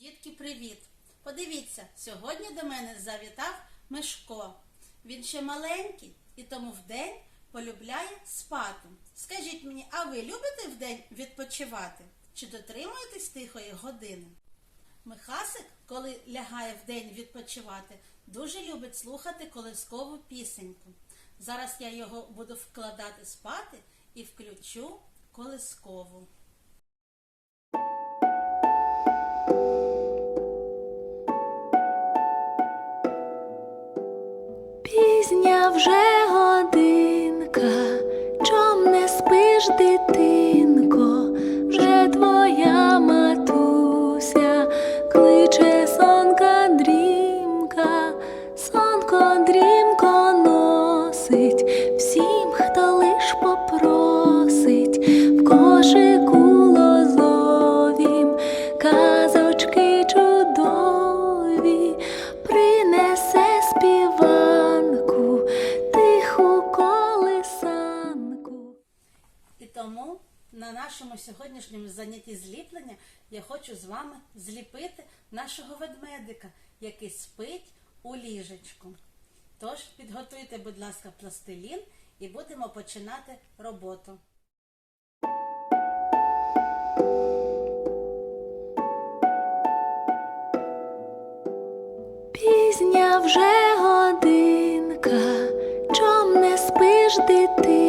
Дітки, привіт! Подивіться, сьогодні до мене завітав Мишко. Він ще маленький і тому вдень полюбляє спати. Скажіть мені, а ви любите вдень відпочивати? Чи дотримуєтесь тихої години? Михасик, коли лягає вдень відпочивати, дуже любить слухати колискову пісеньку. Зараз я його буду вкладати спати і включу колискову. Вже годинка, чом не спиш, дитинко, вже твоя матуся тому на нашому сьогоднішньому занятті зліплення я хочу з вами зліпити нашого ведмедика, який спить у ліжечку. Тож підготуйте, будь ласка, пластилін і будемо починати роботу. Пізня вже годинка, чом не спиш, дитинко,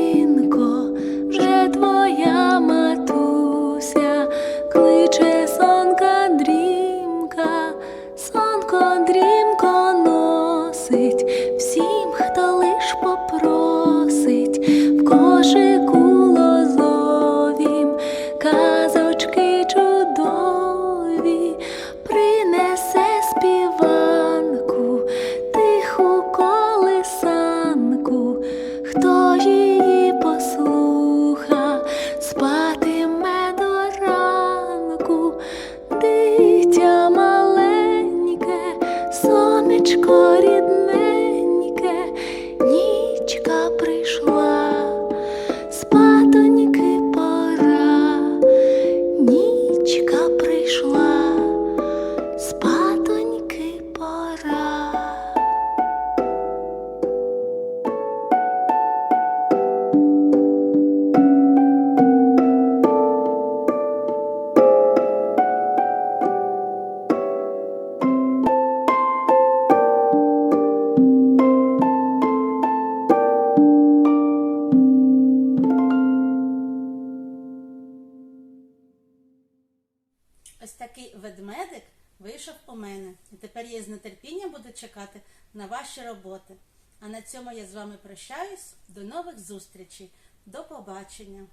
прийшла, Ось такий ведмедик вийшов у мене. І тепер я з нетерпінням буду чекати на ваші роботи. А на цьому я з вами прощаюсь. До нових зустрічей. До побачення!